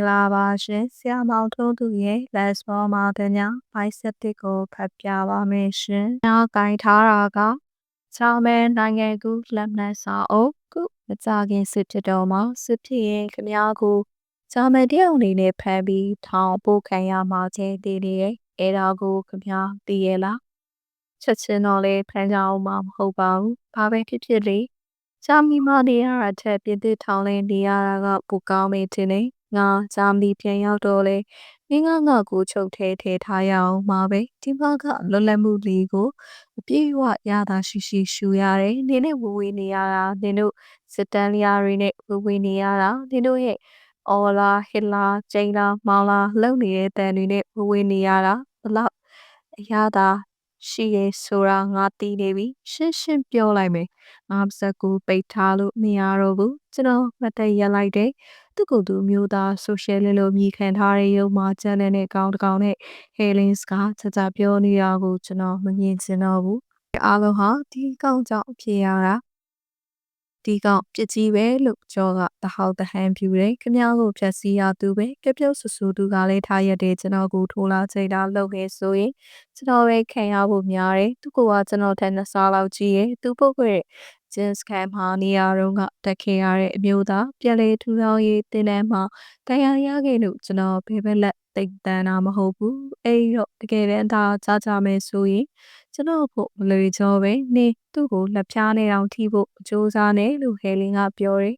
င်္ဂလာပါရှင်ဆရာမောင်ထွန်းသူရဲ့ Les ပေါ်မှာတင်ညာဘိုက်ဆက်တစ်ကိုဖတ်ပြပါမယ်ရှင်။နောက်ကင်ထားတာကချောင်းမဲနိုင်ငံကူလက်နက်စာအုပ်ခုမကြခင်စစ်ဖြစ်တော့မှစစ်ဖြစ်ရင်ခမားကိုချောင်းမဲတယောက်အနေနဲ့ဖမ်းပြီးထောင်ပို့ခံရမှာချင်းတည်နေရဲ့အဲ့ဒါကိုခမားသိရလားချက်ချင်းတော့လေဖမ်းကြအောင်မဟုတ်ပါဘူး။ဘာပဲဖြစ်ဖြစ်လေဂျာမနီမှာနေရတာထက်ပြင်သစ်ထောင်လဲနေရတာကပိုကောင်းမေတင်နေ ငါဂျာမနီပြန်ရောက်တော့လေမင်းကငါ့ကိုချုပ်ထဲထဲထားရအောင်မှာပဲဒီဘကလွတ်လပ်မှုလေးကိုအပြည့်အဝရတာရှိရှိရှူရတယ်နင်းနဲ့ဝဝေးနေရတာနင်းတို့စစ်တန်လျာတွေနဲ့ဝဝေးနေရတာနင်းတို့ရဲ့အော်လာဟစ်လာကျိန်လာမောင်လာလုံနေတဲ့တန်တွေနဲ့ဝဝေးနေရတာဘလောက်အရသာရှိရဲဆိုတာငါသိနေပြီရှင်းရှင်းပြောလိုက်မယ်ငါပါဇက်ကိုပိတ်ထားလို့မရတော့ဘူးကျွန်တော်မတ်တက်ရက်လိုက်တယ် သူကသူမျိုးသားဆိုရှယ်လလို့မြည်ခံထားတဲ့ရုံမှာကျန်တဲ့ကောင်တကောင်နဲ့ဟေလင်းစ်ကချာချာပြောနေတာကိုကျွန်တော်မမြင်ချင်တော့ဘူးအားလုံးဟာဒီကောင်ကြောင့်ဖြစ်ရတာဒီကောင်ပြစ်ကြီးပဲလို့ကျော်ကတဟောက်တဟန်ပြူတယ်ခမ ्या ကိုဖြတ်စီရသူပဲပြပြုတ်ဆူဆူသူကလည်းထားရတဲ့ကျွန်တော်ကိုထိုးလာချိန်တာလှုပ်ခဲ့ဆိုရင်ကျွန်တော်ပဲခံရဖို့များတယ်သူကကျွန်တော်ထက်နှစ်ဆလောက်ကြီးရဲ့သူပုတ်ခွေ ဂျင်းစကန်မှာနေရာတော့ကတက်ခဲ့ရတဲ့အမျိုးသားပြန်လေထူထောင်ရေးတင်းတန်းမှာတရားရခဲ့လို့ကျွန်တော်ဘယ်ဘက်လက်တိတ်တန်းတာမဟုတ်ဘူးအဲ့တော့တကယ်တမ်းဒါကြားကြမယ်ဆိုရင်ကျွန်တော်ဖို့မလွေချောပဲနေသူ့ကိုလက်ဖြားနေအောင်ထိဖို့အကျိုးစားနေလို့ဟဲလင်းကပြောတယ်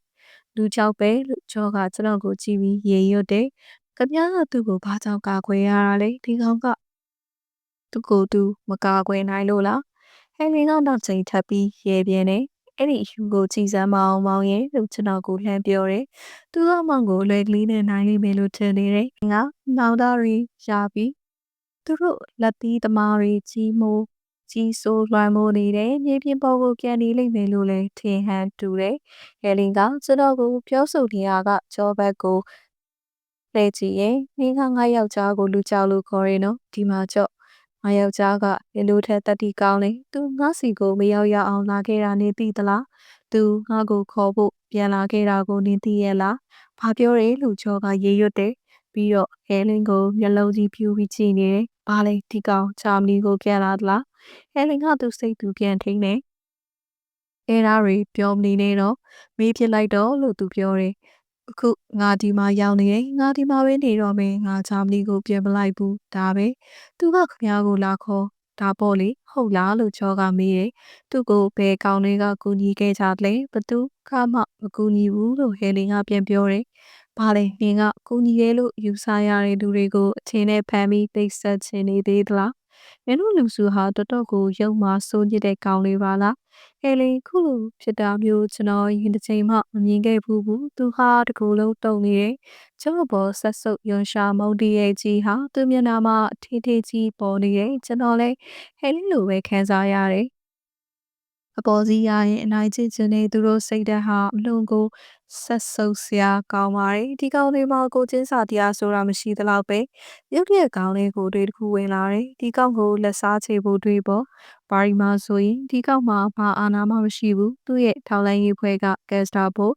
လူချောက်ပဲလို့ချောကကျွန်တော်ကိုကြည့်ပြီးရေရွတ်တယ်။ကမြားကသူ့ကိုဘာကြောင့်ကာကွယ်ရတာလဲဒီကောင်ကသူ့ကိုသူမကာကွယ်နိုင်လို့လားဟဲလင်းကနောက်ချိန်ထပ်ပြီးရေပြင်းတယ် အဲ့ဒီယူကိုကြည်စမ်းမအောင်မောင်ရဲ့လို့ကျွန်တော်ကိုလှမ်းပြောတယ်။သူကမောင်ကိုလွယ်ကလေးနဲ့နိုင်လိမ့်မယ်လို့ထင်နေတယ်။ငါနောင်သားရီရပြီးသူတို့လက်သီးသမားတွေကြီးမိုးကြီးစိုးလွှမ်းမိုးနေတယ်။မြေပြင်ပေါ်ကိုပြန်နေလိမ့်မယ်လို့လည်းထင်ဟန်တူတယ်။ဟယ်လင်ကကျွန်တော်ကိုပြောဆိုနေတာကဂျောဘတ်ကိုလှည့်ကြည့်ရင်နှင်းကငါယောက်ျားကိုလူကြောက်လို့ခေါ်ရင်နော်ဒီမှာကြော့ ငါယောက်ျားကလင်းတို့ထက်တတိကောင်းလေသူငါစီကိုမရောက်ရအောင်လာခဲ့တာနေသိသလားသူငါကိုခေါ်ဖို့ပြန်လာခဲ့တာကိုနင်းသိရဲ့လားဘာပြောရဲလို့ချောကရေရွတ်တယ်ပြီးတော့ဟဲလင်းကိုမျက်လုံးကြီးဖြူပြီးကြည့်နေတယ်ဘာလဲဒီကောင်ဂျာမနီကိုပြန်လာသလားဟဲလင်းကသူစိတ်သူပြန်ထိန်နေအဲဒါတွေပြောမနေနဲ့တော့မေးဖြစ်လိုက်တော့လို့သူပြောတယ် အခုငါဒီမှာရောက်နေတယ်ငါဒီမှာပဲနေတော့မယ်ငါဂျာမနီကိုပြန်မလိုက်ဘူးဒါပဲသူကခမ ्या ကိုလာခေါ်ဒါပေါ့လေဟုတ်လားလို့ချောကမေးတယ်သူ့ကိုဘယ်ကောင်တွေကကူညီခဲ့ကြလဲဘသူကမှမကူညီဘူးလို့ဟယ်လင်ကပြန်ပြောတယ်ဘာလဲနင်ကကူညီရဲလို့ယူဆရတဲ့လူတွေကိုအချင်းနဲ့ဖမ်းပြီးတိတ်ဆက်ချင်နေသေးသလား မင်းတို့လူစုဟာတော်တော်ကိုရုံမာစိုးညစ်တဲ့ကောင်လေးပါလားဟဲလေခုလိုဖြစ်တာမျိုးကျွန်တော်ရင်တစ်ချိန်မှမမြင်ခဲ့ဘူးဘူးသူဟာတကူလုံးတုံနေတယ်ကျုပ်ဘောဆက်ဆုပ်ယွန်ရှာမုန်တီရဲ့ကြီးဟာသူမျက်နှာမှာအထီးထီးကြီးပေါ်နေတယ်ကျွန်တော်လည်းဟဲလေလိုပဲခံစားရတယ်အပေါ်စီးရရင်အနိုင်ကျင့်ခြင်းနဲ့သူတို့စိတ်ဓာတ်ဟာအလွန်ကို ဆက်ဆုပ်စရာကောင်းပါတယ်ဒီကောင်လေးမှာကိုချင်းစာတရားဆိုတာမရှိသလောက်ပဲရုပ်ရက်ကောင်းလေးကိုတွေးတစ်ခုဝင်လာတယ်ဒီကောင်ကိုလက်စားချေဖို့တွေးပေါ့ဘာရီမာဆိုရင်ဒီကောင်မှာဘာအာနာမှမရှိဘူးသူ့ရဲ့ထောက်လိုင်းရေးဖွဲ့ကကက်စတာဖို့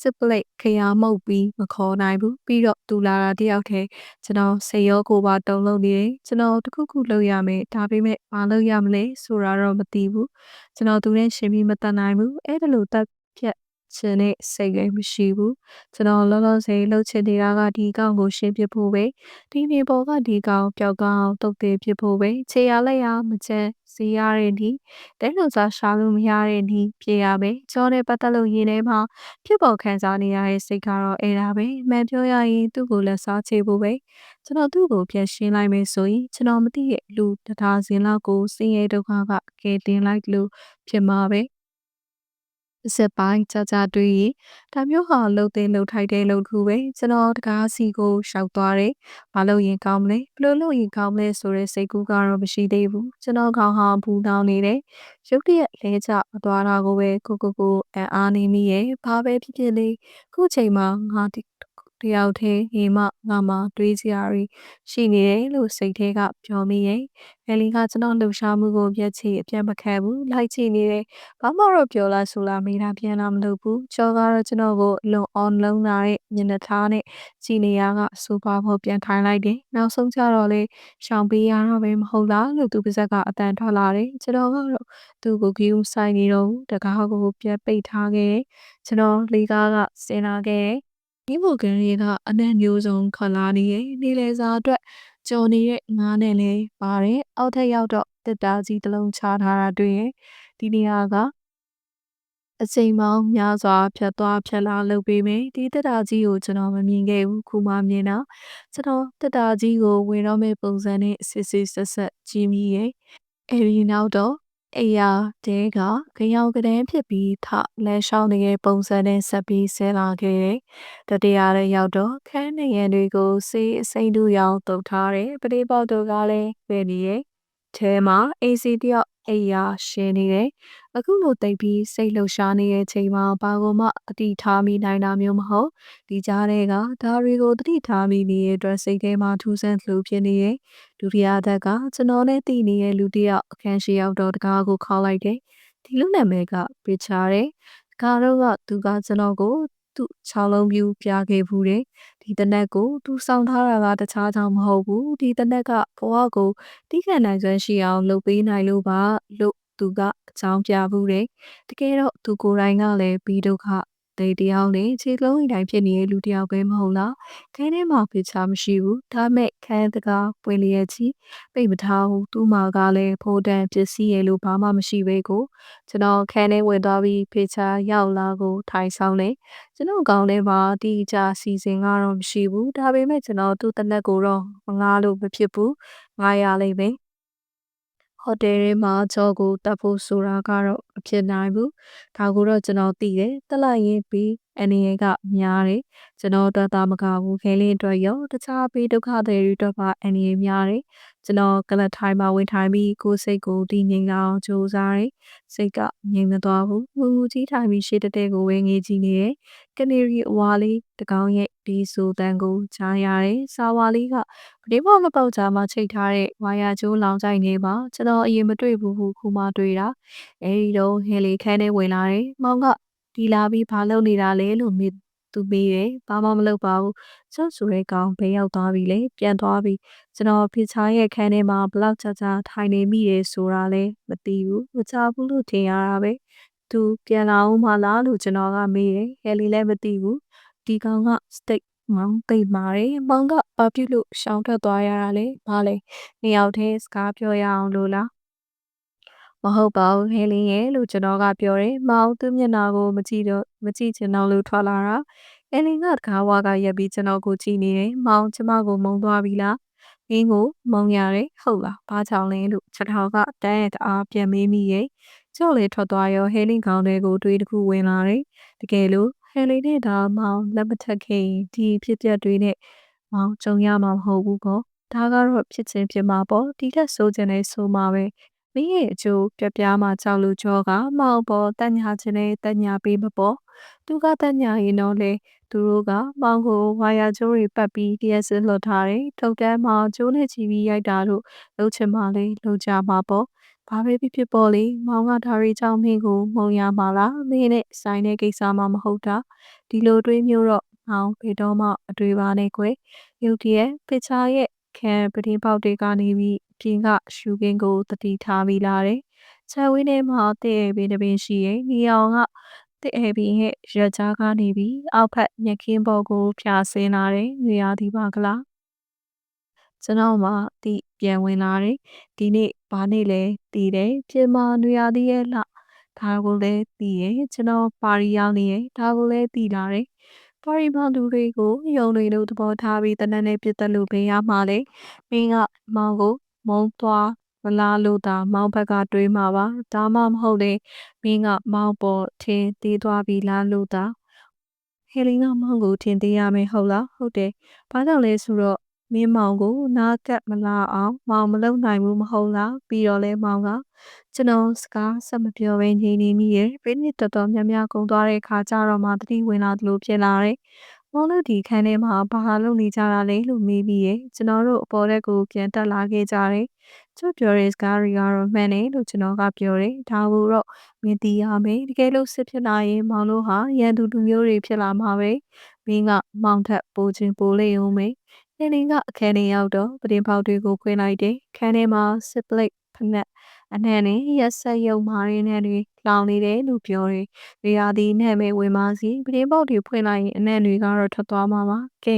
စစ်ပလိတ်ခရမှုတ်ပြီးမခေါ်နိုင်ဘူးပြီးတော့သူလာတာတယောက်တည်းကျွန်တော်စေရောကိုပါတုံလုံးနေတယ်ကျွန်တော်တခုခုလုပ်ရမယ်ဒါပေမဲ့မလုပ်ရမလဲဆိုတာတော့မသိဘူးကျွန်တော်သူနဲ့ရှင်ပြီးမတတ်နိုင်ဘူးအဲ့ဒါလို့တက်ဖြတ် ခြင်းနဲ့စိတ်လည်းမရှိဘူးကျွန်တော်လောလောဆယ်လှုပ်ချင်နေတာကဒီကောင်ကိုရှင်းပြဖို့ပဲဒီနေပေါ်ကဒီကောင်ပျောက်ကောင်းတုတ်သေးဖြစ်ဖို့ပဲခြေရလက်ရမချမ်းစီရတဲ့ဒီတဲလို့စားရှာလို့မရတဲ့ဒီပြေရပဲကြောနဲ့ပတ်သက်လို့ရင်းထဲမှာဖြစ်ပေါ်ခံစားနေရတဲ့စိတ်ကတော့အဲ့ဒါပဲမှန်ပြောရရင်သူ့ကိုလည်းစားချေဖို့ပဲကျွန်တော်သူ့ကိုပြန်ရှင်းလိုက်မယ်ဆိုရင်ကျွန်တော်မသိတဲ့လူတထားစင်လောက်ကိုစင်ရဲဒုက္ခကကဲတင်လိုက်လို့ဖြစ်မှာပဲ စက်ပိုင်းကြကြတွေ့ရင်ဒါမျိုးဟာလှုပ်သိမ်းလှုပ်ထိုက်တဲ့လှုပ်ခုပဲကျွန်တော်တကားစီကိုရှောက်သွားတယ်။ဘာလို့ရင်ကောင်းမလဲဘလို့လို့ရင်ကောင်းမလဲဆိုတဲ့စိတ်ကူးကတော့မရှိသေးဘူး။ကျွန်တော်ခေါင်းဟာဘူးတောင်းနေတယ်။ရုတ်တရက်လဲကျမသွားတာကိုပဲကိုကိုကိုအံအားနေမိရဲ့။ဘာပဲဖြစ်ဖြစ်လေခုချိန်မှာငါဒီ တယောက်တည်းဟေမငါမှတွေးစရာတွေရှိနေတယ်လို့စိတ်ထဲကပြောမိရဲ့။ဟယ်လီကကျွန်တော်လှူရှားမှုကိုမျက်ခြေအပြတ်မခံဘူးလိုက်ကြည့်နေတယ်။ဘာမှတော့ပြောလားဆိုလားမိတာပြန်လာမလုပ်ဘူး။ကျော်ကတော့ကျွန်တော်ကိုလုံအောင်လုံးလာတဲ့ညနေသားနဲ့ကြည်နေရကစူပါဖို့ပြန်ထိုင်လိုက်တယ်။နောက်ဆုံးကျတော့လေရှောင်ပေးရတော့ပဲမဟုတ်လားလို့သူပါဇက်ကအတန်ထွက်လာတယ်။ကျွန်တော်ကတော့သူ့ကိုဂီယူဆိုင်နေတော့တကားကိုပြန်ပိတ်ထားခဲ့တယ်။ကျွန်တော်လေကားကစင်လာခဲ့တယ်။ ဒီမိုကန်ရီကအနက်မျိုးစုံခလာနေရဲ့နေလေစာအတွက်ကြော်နေတဲ့ငားနဲ့လည်းပါတယ်အောက်ထက်ရောက်တော့တစ်တာကြီးတစ်လုံးချထားတာတွေ့ရင်ဒီနေရာကအချိန်မောင်းများစွာဖြတ်သွားဖြတ်လာလုပ်ပေးမယ်ဒီတက်တာကြီးကိုကျွန်တော်မမြင်ခဲ့ဘူးခုမှမြင်တာကျွန်တော်တက်တာကြီးကိုဝင်တော့မဲ့ပုံစံနဲ့စစ်စစ်ဆက်ဆက်ကြည့်မိရဲ့အဲဒီနောက်တော့ အရာတဲကကြောင်ကတဲ့ဖြစ်ပြီးထလဲလျှောင်းနေတဲ့ပုံစံနဲ့ဆက်ပြီးဆဲလာခဲ့တယ်။တတရားလည်းရောက်တော့ခန်းနေရန်တွေကိုစေးအစိမ့်တူရောင်တုတ်ထားတယ်။ပရိပေါတို့ကလည်းပဲနေရဲ့။ထဲမှာ AC တယောက် အိယာရှင်းနေတယ်။အခုလိုတိတ်ပြီးစိတ်လှုပ်ရှားနေတဲ့ချိန်မှာဘာကိုမှအတိထားမိနိုင်တာမျိုးမဟုတ်။ဒီကြားထဲကဒါတွေကိုတတိထားမိနေတဲ့အတွက်စိတ်ထဲမှာထူးဆန်းလှဖြစ်နေရဲ့။ဒုတိယသက်ကကျွန်တော်နဲ့တည်နေတဲ့လူတစ်ယောက်အခန်းရှိရောက်တော့တကားကိုခေါက်လိုက်တယ်။ဒီလူနာမည်ကပစ်ချတယ်။တကားတော့ကသူကကျွန်တော်ကို သူ့ချောင်းလုံးပြူပြခဲ့ဘူးတယ်။ဒီတနက်ကိုသူဆောင်ထားတာကတခြားကြောင့်မဟုတ်ဘူး။ဒီတနက်ကဘဝကိုတီးခံနိုင်စွမ်းရှိအောင်လုပ်ပေးနိုင်လို့ပါလို့သူကအကြောင်းပြဘူးတယ်။တကယ်တော့သူကိုယ်တိုင်ကလည်းပြီးဒုက္ခ တဲ့တယောက်နဲ့ခြေလုံးအတိုင်းဖြစ်နေတဲ့လူတယောက်ပဲမဟုတ်လား။ခန်းထဲမှာဖိချာမရှိဘူး။ဒါမဲ့ခန်းတကားပွင့်လျက်ကြီးပိတ်မထားဘူး။သူ့မှာကလည်းဖိုးတန်ပစ္စည်းရဲ့လို့ဘာမှမရှိပဲကိုကျွန်တော်ခန်းထဲဝင်သွားပြီးဖိချာရောက်လာကိုထိုင်ဆောင်နေကျွန်တော်ကောင်းထဲမှာတီးကြစီစဉ်ကတော့မရှိဘူးဒါပေမဲ့ကျွန်တော်သူ့တနက်ကိုတော့မငားလို့မဖြစ်ဘူးငားရလိမ့်မယ် ဟိုတယ်ထဲမှာဂျော်ကိုတက်ဖို့ဆိုတာကတော့ မဖြစ်နိုင်ဘူး ဒါကိုတော့ ကျွန်တော်သိတယ်တက်လိုက်ရင်ပြီး အနေရကများတယ်ကျွန်တော်တို့သားမကဘူးခဲလင်းအတွက်ရောတခြားပေးဒုက္ခတွေအတွက်ပါအနေရများတယ်ကျွန်တော်ကလတ်ထိုင်မှာဝင်ထိုင်ပြီးကိုယ်စိတ်ကိုတည်ငြိမ်အောင်ကြိုးစားတယ်စိတ်ကငြိမ်မသွားဘူးငူငူကြီးထိုင်ပြီးရှေ့တက်တဲ့ကိုဝဲငေးကြည့်နေတယ်ကနေရီအဝါလေးတကောင်ရဲ့ဒီဆိုတန်ကိုကြားရတယ်စာဝါလေးကပတိမောမပေါက်ကြားမှာချိတ်ထားတဲ့ဝါယာကျိုးလောင်ကြိုင်နေပါကျွန်တော်အရင်မတွေ့ဘူးခုခုမှတွေ့တာအဲဒီတော့ဟယ်လီခန်းထဲဝင်လာတယ်မောင်က ဒီလာပြီးဘာလုပ်နေတာလဲလို့မေးသူမေးတယ်ဘာမှမလုပ်ပါဘူးစွတ်ဆိုတဲ့ကောင်ဘယ်ရောက်သွားပြီလဲပြန်သွားပြီကျွန်တော်ဖေချာရဲ့ခန်းထဲမှာဘလောက်ကြာကြာထိုင်နေမိတယ်ဆိုတာလဲမသိဘူးမချဘူးလို့ထင်ရတာပဲသူပြန်လာအောင်မလားလို့ကျွန်တော်ကမေးတယ်ဟယ်လီလည်းမသိဘူးဒီကောင်ကစတိတ်မောင်သိမာတယ်မောင်ကဘာပြုလို့ရှောင်ထွက်သွားရတာလဲဘာလဲနှစ်ယောက်တည်းစကားပြောရအောင်လို့လား မဟုတ်ပါဘူးဟဲလင်းရဲ့လို့ကျွန်တော်ကပြောတယ်။မောင်သူ့မျက်နှာကိုမကြည့်တော့မကြည့်ချင်တော့လို့ထွက်လာတာ။ဟဲလင်းကတကားဝါကရက်ပြီးကျွန်တော်ကိုကြည့်နေတယ်။မောင်ကျမကိုမုံသွားပြီလား။မင်းကိုမုံရတယ်ဟုတ်လား။ဘာကြောင့်လဲလို့ကျွန်တော်ကတန်းရဲ့တအားပြန်မေးမိရဲ့။ကျော့လေထွက်သွားရောဟဲလင်းခေါင်းထဲကိုတွေးတစ်ခုဝင်လာတယ်။တကယ်လို့ဟဲလင်းနဲ့ဒါမောင်လက်မထက်ခင်ဒီဖြစ်ပျက်တွေနဲ့မောင်ကြုံရမှာမဟုတ်ဘူးကော။ဒါကတော့ဖြစ်ချင်းဖြစ်မှာပေါ့။ဒီထက်ဆိုးချင်လဲဆိုမှာပဲ။ မင်းရဲ့အကျိုးပြပြမှကြောက်လို့ကြောကမောင်ပေါ်တက်ညာခြင်းနဲ့တက်ညာပေးမပေါ်သူကတက်ညာရင်တော့လေသူတို့ကမောင်ကိုဝါယာကျိုးတွေပတ်ပြီးတရက်စလွတ်ထားတယ်ထုတ်တန်းမှာကျိုးနဲ့ချီပြီးရိုက်တာတို့လှုပ်ချင်မှလေလှုပ်ကြမှာပေါ့ဘာပဲဖြစ်ဖြစ်ပေါ့လေမောင်ကဒါရီချောင်းမင်းကိုမုံရမှာလားမင်းနဲ့ဆိုင်တဲ့ကိစ္စမှမဟုတ်တာဒီလိုတွေးမျိုးတော့မောင်ဘယ်တော့မှအတွေ့ပါနဲ့ကွယ်ရုတ်တရက်ပစ်ချာရဲ့ခံပတင်းပေါက်တွေကနေပြီး ပြင်ကရှူကင်းကိုတတိထားမိလာတယ်။ခြံဝင်းထဲမှာတဲ့အဲပင်တစ်ပင်ရှိရဲ့။နီအောင်ကတဲ့အဲပင်ရဲ့ရက်ကြားကနေပြီးအောက်ဖက်မြက်ခင်းပေါ်ကိုဖြာဆင်းလာတယ်။နေရာဒီပါကလား။ကျွန်တော်မှတိပြန်ဝင်လာတယ်။ဒီနေ့ဘာနေ့လဲတည်တယ်။ပြင်မာနေရာဒီရဲ့လှဒါကိုလည်းတည်ရဲ့။ကျွန်တော်ပါရီရောက်နေရဲ့။ဒါကိုလည်းတည်လာတယ်။ပါရီမှာလူတွေကိုယုံတွေလို့သဘောထားပြီးတနက်နေ့ပြတ်တက်လို့ဘေးရမှာလေ။မင်းကမောင်ကို မုန်းသွားမလားလို့သာမောင်ဘက်ကတွေးမှာပါဒါမှမဟုတ်လေမင်းကမောင်ပေါ်ထင်သေးသွားပြီလားလို့သာဟယ်လီကမောင်ကိုထင်သေးရမယ်ဟုတ်လားဟုတ်တယ်ဘာကြောင့်လဲဆိုတော့မင်းမောင်ကိုနားကပ်မလာအောင်မောင်မလုံနိုင်ဘူးမဟုတ်လားပြီးတော့လဲမောင်ကကျွန်တော်စကားဆက်မပြောဘဲနေနေမိရဲ့ပြင်းနေတော်တော်များများကုန်သွားတဲ့ခါကျတော့မှတတိဝင်လာသလိုဖြစ်လာတယ် မောင်တို့ဒီခန်းထဲမှာဘာလုပ်နေကြတာလဲလို့မေးပြီးရဲ့ကျွန်တော်တို့အပေါ်လက်ကိုပြန်တက်လာခဲ့ကြတယ်။သူပြောတဲ့စကားတွေကတော့မှန်တယ်လို့ကျွန်တော်ကပြောတယ်။ဒါကိုတော့မင်းသိရမယ်။တကယ်လို့စစ်ဖြစ်လာရင်မောင်တို့ဟာရန်သူလူမျိုးတွေဖြစ်လာမှာပဲ။မင်းကမောင်ထက်ပိုချင်းပိုလေအောင်မယ်။နေနေကအခန်းထဲရောက်တော့ပတင်ပေါက်တွေကိုခွေးလိုက်တယ်။ခန်းထဲမှာစစ်ပလိတ်ဖက်နဲ့ အနှံ့နဲ့ရက်ဆက်ရုံမာရင်းနဲ့တွေလောင်နေတယ်လို့ပြောတယ်။နေရာဒီနဲ့မဲဝင်ပါစီပတင်းပေါက်တွေဖွင့်လိုက်ရင်အနှံ့တွေကတော့ထွက်သွားမှာပါ။ကဲ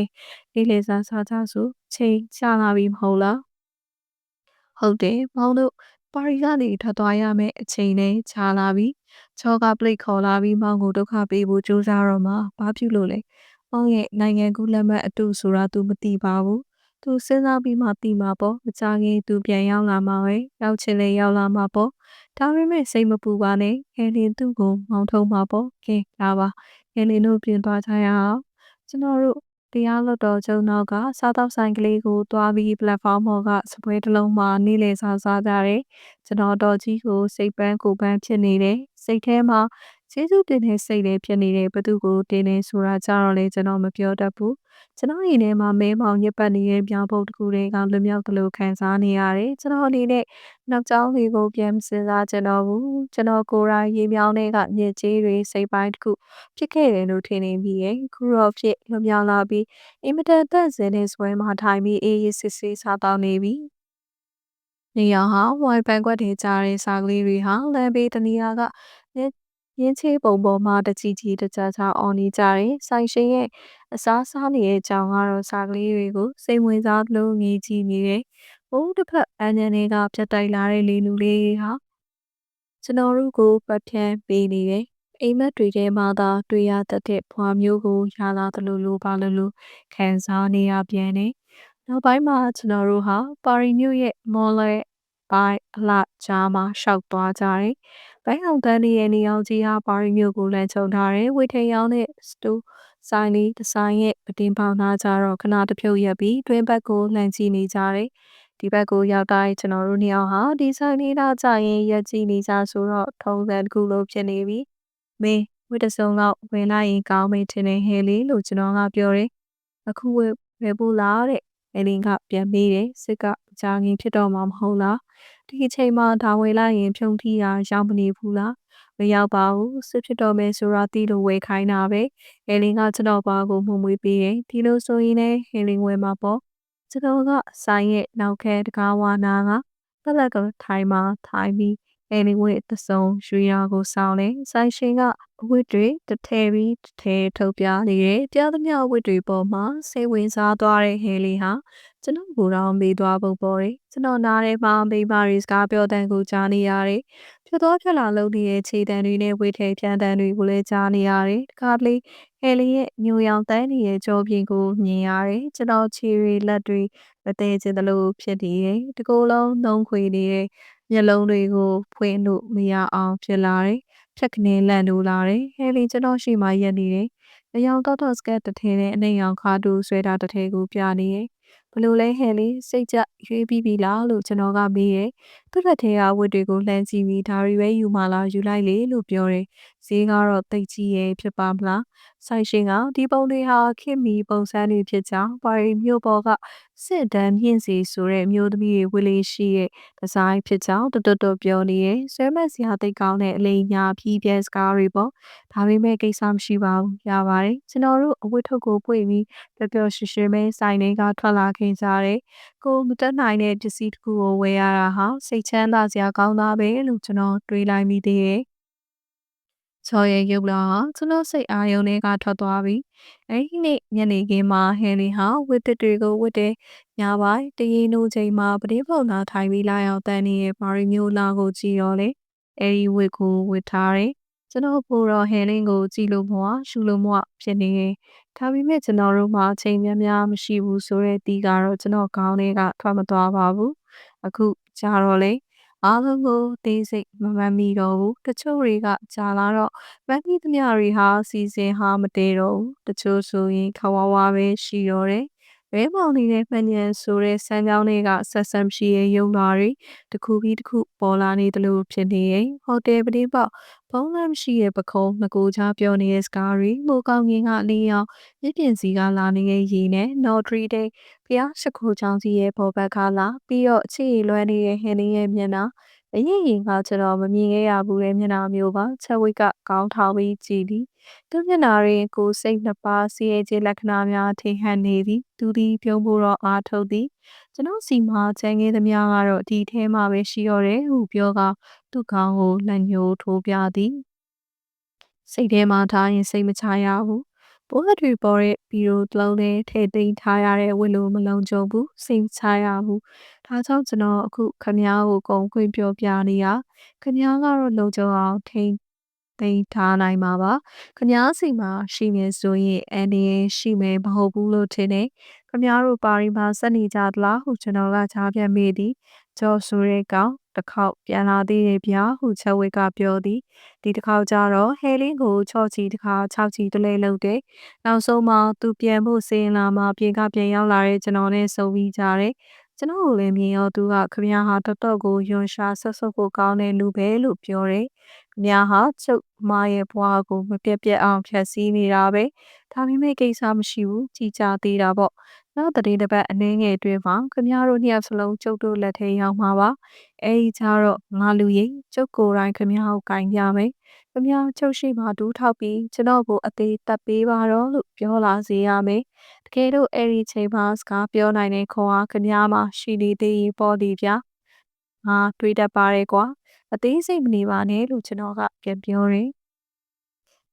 လေးလေးစားစားကြစို့ချိန်ချလာပြီမဟုတ်လား။ဟုတ်တယ်မောင်တို့ပါရီကနေထွက်သွားရမယ့်အချိန်နဲ့ချာလာပြီ။ချောကပလိတ်ခေါ်လာပြီးမောင်ကိုဒုက္ခပေးဖို့ကြိုးစားတော့မှဘာဖြစ်လို့လဲ။မောင်ရဲ့နိုင်ငံကူးလက်မှတ်အတူဆိုတာ तू မသိပါဘူး။ သူစဉ်းစားပြီးမှသိမှာပေါ့မကြခင်သူပြန်ရောက်လာမှာပဲရောက်ချင်လေရောက်လာမှာပေါ့ဒါပေမဲ့စိတ်မပူပါနဲ့ဟယ်လင်သူ့ကိုမောင်းထုံးမှာပေါ့ကဲလာပါဟယ်လင်တို့ပြင်သွားကြရအောင်ကျွန်တော်တို့တရားလွတ်တော်ကျုံတော့ကစားတော့ဆိုင်ကလေးကိုတွားပြီး platform ပေါ်ကစပွဲတစ်လုံးမှာနေလေစားစားကြတယ်ကျွန်တော်တော်ကြီးကိုစိတ်ပန်းကိုပန်းဖြစ်နေတယ်စိတ်ထဲမှာကျေးဇူးတင်တဲ့စိတ်လေးဖြစ်နေတဲ့ဘသူကိုတင်းနေဆိုတာကြတော့လေကျွန်တော်မပြောတတ်ဘူး ကျွန်တော်ရင်ထဲမှာမဲမောင်ညစ်ပတ်နေတဲ့ပြောင်းပုတ်တစ်ခုတွေကလွမြောက်သလိုခံစားနေရတယ်ကျွန်တော်အနေနဲ့နောက်ကျောင်းလေးကိုပြန်စဉ်းစားကြတော့ဘူးကျွန်တော်ကိုယ်တိုင်ရေမြောင်းတွေကညစ်ကြေးတွေစိတ်ပိုင်းတစ်ခုဖြစ်ခဲ့တယ်လို့ထင်နေပြီးရဲ့ခုတော့ဖြစ်လွမြောက်လာပြီးအင်မတန်သက်စင်တဲ့ဆွဲမှာထိုင်ပြီးအေးအေးစစ်စစ်စားတောင်းနေပြီနေရဟာဝိုင်ပန်ကွက်တွေကြားတဲ့စာကလေးတွေဟာလမ်းဘေးတနေရာက ရင်းချေးပုံပေါ်မှာတကြီးကြီးတကြကြအော်နေကြတယ်။ဆိုင်ရှင်ရဲ့အစားစားနေတဲ့ကြောင်ကတော့စာကလေးတွေကိုစိတ်ဝင်စားလို့ငေးကြည့်နေတယ်။ဘုံတစ်ဖက်အန်ညန်တွေကဖြတ်တိုက်လာတဲ့လေလူလေးဟာကျွန်တော်တို့ကိုပတ်ဖြန်းပေးနေတယ်။အိမ်မက်တွေထဲမှာသာတွေ့ရတတ်တဲ့ဖွာမျိုးကိုရလာသလိုလိုပါလို့လို့ခံစားနေရပြန်တယ်။နောက်ပိုင်းမှာကျွန်တော်တို့ဟာပါရီမြို့ရဲ့မော်လဲပိုင်းအလှကြားမှာရှောက်သွားကြတယ်။ ဘိုင်းအောင်တန်းရဲ့နေအောင်ကြီးဟာပါရီမြို့ကိုလမ်းချုံထားတယ်။ဝေထိန်ရောင်းတဲ့စတူဆိုင်လီဒီဇိုင်းရဲ့ပတင်ပေါနာကြတော့ခဏတစ်ဖြုတ်ရက်ပြီးတွင်းဘက်ကိုလှမ်းကြည့်နေကြတယ်။ဒီဘက်ကိုရောက်တိုင်းကျွန်တော်တို့နှစ်ယောက်ဟာဒီဆိုင်လေးတော့ကြာရင်ရက်ကြည့်နေကြဆိုတော့ထုံးစံတစ်ခုလိုဖြစ်နေပြီ။မင်းဝတ်တစုံတော့ဝင်လိုက်ရင်ကောင်းမေးထင်တယ်ဟဲလေလို့ကျွန်တော်ကပြောတယ်။အခုဝယ်ဝယ်ဖို့လားတဲ့။အလင်းကပြန်မေးတယ်စစ်ကကြာငင်ဖြစ်တော့မှမဟုတ်လား။ ဒီအချိန်မှာဒါဝယ်လိုက်ရင်ဖြုံထီတာရောက်မနေဘူးလား။မရောက်ပါဘူးစစ်ဖြစ်တော့မယ်ဆိုတာတီးလို့ဝယ်ခိုင်းတာပဲဟယ်လင်ကကျွန်တော်ဘာကိုမှုမွေးပေးတယ်ဒီလိုဆိုရင်လည်းဟယ်လင်ဝယ်မှာပေါ့ကျွန်တော်ကဆိုင်ရဲ့နောက်ခဲတကားဝါနာကတက်လက်ကထိုင်မှာထိုင်ပြီး ဟယ်လင်ဝဲတစုံရွှေရာကိုစောင်းလဲဆိုင်ရှင်ကအဝတ်တွေတထဲပြီးတထဲထုတ်ပြနေတယ်ပြသမျှအဝတ်တွေပေါ်မှာစိတ်ဝင်စားသွားတဲ့ဟယ်လင်ဟာကျွန်တော်ကိုယ်တော်မေးသွားပုံပေါ်တယ်ကျွန်တော်နားထဲမှာမိမရီစကားပြောတဲ့ကိုကြားနေရတယ်ဖြစ်သွားဖြစ်လာလုပ်နေတဲ့ခြေတံတွေနဲ့ဝေထဲဖြန်းတံတွေကိုလည်းကြားနေရတယ်တခါတလေဟယ်လီရဲ့ညိုရောင်တန်းနေတဲ့ကြောပြင်ကိုမြင်ရတယ်ကျွန်တော်ခြေတွေလက်တွေမသေးချင်သလိုဖြစ်နေတယ်တကူလုံးနှုံးခွေနေတဲ့ မျက်လုံးတွေကိုဖွင့်လို့မရအောင်ဖြစ်လာတယ်ဖြက်ကနေလန့်လို့လာတယ်ဟယ်လီကျွန်တော်ရှိမှရက်နေတယ်အယောင်တော့တော့စကတ်တစ်ထည်နဲ့အနှိမ်အောင်ခါတူဆွဲတာတစ်ထည်ကိုပြနေတယ်ဘလို့လဲဟဲ့လေစိတ်ကြရွေးပြီးပြီလားလို့ကျွန်တော်ကမေးရဲ့သူ့လက်ထဲကဝတ်တွေကိုလှမ်းကြည့်ပြီးဒါရီပဲယူမှလားယူလိုက်လေလို့ပြောတယ်ဈေးကတော့တိတ်ကြီးရဲ့ဖြစ်ပါမလားဆိုင်ရှင်ကဒီပုံတွေဟာခင်မီပုံစံတွေဖြစ်ကြောင်းပါရီမြို့ပေါ်ကစစ်တမ်းမြင့်စီဆိုတဲ့မျိုးသမီးတွေဝေလေးရှိရဲ့ဒီဇိုင်းဖြစ်ကြောင်းတွတ်တွတ်ပြောနေရဲ့ဆွဲမက်စရာတိတ်ကောင်းတဲ့အလိညာဖြီးပြဲစကားတွေပေါ့ဒါပေမဲ့ကိစ္စမရှိပါဘူးရပါတယ်ကျွန်တော်တို့အဝတ်ထုတ်ကိုပွင့်ပြီးပျော်ပျော်ရွှင်ရွှင်ပဲဆိုင်တွေကထွက်လာခင်ကြတယ်ကိုမတက်နိုင်တဲ့ပစ္စည်းတစ်ခုကိုဝယ်ရတာဟာစိတ်ချမ်းသာစရာကောင်းတာပဲလို့ကျွန်တော်တွေးလိုက်မိသေးတယ်ချော်ရဲ့ရုပ်လာဟာကျွန်တော်စိတ်အာရုံတွေကထွက်သွားပြီ။အဲဒီနေ့ညနေခင်းမှာဟယ်လီဟာဝတ်တစ်တွေကိုဝတ်တယ်။ညပိုင်းတရင်နိုးချိန်မှာပတင်းပုံနာထိုင်ပြီးလာရောက်တန်းနေတဲ့မာရီမျိုးလာကိုကြည့်တော့လေ။အဲဒီဝတ်ကိုဝတ်ထားတယ်။ ကျွန်တော်ပိုတော့ဟယ်လင်းကိုကြည့်လို့မဝရှူလို့မဝဖြစ်နေတယ်။ဒါပေမဲ့ကျွန်တော်တို့မှာချိန်များများမရှိဘူးဆိုတဲ့တီးကတော့ကျွန်တော်ခေါင်းထဲကထွက်မသွားပါဘူး။အခုကြာတော့လေအားလုံးကိုသိစိတ်မမှန်မိတော့ဘူးတချို့တွေကကြာလာတော့မန်တီးသမျှတွေဟာစီစဉ်ဟာမတည်တော့ဘူးတချို့ဆိုရင်ခဝါဝါပဲရှိတော့တယ်။ ရဲမောင်နေတဲ့မှန်ညံဆိုတဲ့စမ်းကြောင်းတွေကဆက်ဆံရှိရဲ့ရုံလာတွေတစ်ခုပြီးတစ်ခုပေါ်လာနေတယ်လို့ဖြစ်နေရင်ဟိုတယ်ပတင်းပေါက်ဖုံးလမ်းရှိရဲ့ပခုံးငကိုချပြောနေတဲ့စကားတွေမိုးကောင်းငင်ကလေးအောင်မြင့်ပြင်စီကလာနေတဲ့ရေနဲ့ Notre Dame ဖျားရှိခိုးချောင်းကြီးရဲ့ပေါ်ဘက်ကလာပြီးတော့အခြေလွှဲနေတဲ့ဟင်းလေးရဲ့မျက်နှာ အရင်ရင်ကကျွန်တော်မမြင်ခဲ့ရဘူးတဲ့မျက်နှာမျိုးပါချက်ဝိတ်ကကောင်းထောင်ပြီးကြည်သည်သူမျက်နှာတွင်ကိုစိတ်နှစ်ပါးစီရဲ့ခြင်းလက္ခဏာများထင်ဟပ်နေသည်သူသည်ပြုံးဖို့တော့အားထုတ်သည်ကျွန်တော်စီမှာချန်ခဲ့သမျှကတော့ဒီထဲမှာပဲရှိတော့တယ်ဟုပြောကသူ့ခေါင်းကိုလက်ညှိုးထိုးပြသည်စိတ်ထဲမှာထားရင်စိတ်မချရဘူးပိုးကတွေပေါ်တဲ့ဘီရိုတလုံးနဲ့ထည့်သိမ်းထားရတဲ့ဝတ်လိုမလုံးကြုံဘူးစိတ်ချရဘူး ဒါကြောင့်ကျွန်တော်အခုခမားကိုကုံခွင့်ပြောပြနေရခမားကတော့လုံကြုံအောင်ထိန်းသိမ်းထားနိုင်မှာပါခမားစီမှာရှိနေဆိုရင်အန်ဒီရင်ရှိမယ်မဟုတ်ဘူးလို့ထင်တယ်ခမားတို့ပါရီမှာစက်နေကြသလားဟုကျွန်တော်ကချားပြမိသည်ကျော်ဆိုတဲ့ကောင်တစ်ခေါက်ပြန်လာသေးတယ်ဗျာဟုချက်ဝိတ်ကပြောသည်ဒီတစ်ခေါက်ကျတော့ဟဲလင်းကိုချော့ချီတစ်ခါခြောက်ချီတလဲလုပ်တယ်နောက်ဆုံးမှသူပြန်ဖို့စင်လာမှပြင်ကပြန်ရောက်လာတဲ့ကျွန်တော်နဲ့ဆုံပြီးကြတယ် ကျွန်တော်ကိုလည်းမြင်ရောသူကခမည်းဟာတော်တော်ကိုယွန်ရှာဆွတ်ဆွတ်ကိုကောင်းတဲ့လူပဲလို့ပြောတယ်ခမည်းဟာချုပ်မရဲ့ဘွားကိုမပြတ်ပြတ်အောင်ဖြတ်စည်းနေတာပဲဒါပေမဲ့ကိစ္စမရှိဘူးကြည်ကြသေးတာပေါ့နောက်တတိတစ်ပတ်အနည်းငယ်အတွင်းမှာခမည်းတို့နှစ်ယောက်စလုံးကျုပ်တို့လက်ထဲရောက်မှာပါအဲဒီကြတော့ငါလူရင်ကျုပ်ကိုယ်တိုင်ခမည်းကိုကင်ပြမယ် ခမည်းကျုပ်ရှိမှဒူးထောက်ပြီးကျွန်တော်ကိုအသေးတက်ပေးပါတော့လို့ပြောလာစေရမယ်တကယ်လို့အဲဒီချိန်မှာစကားပြောနိုင်တဲ့ခွန်အားခမည်းမှာရှိနေသေးရင်ပေါ်သည်ဗျာငါတွေးတတ်ပါတယ်ကွာအသေးစိတ်မနေပါနဲ့လို့ကျွန်တော်ကပြန်ပြောတယ်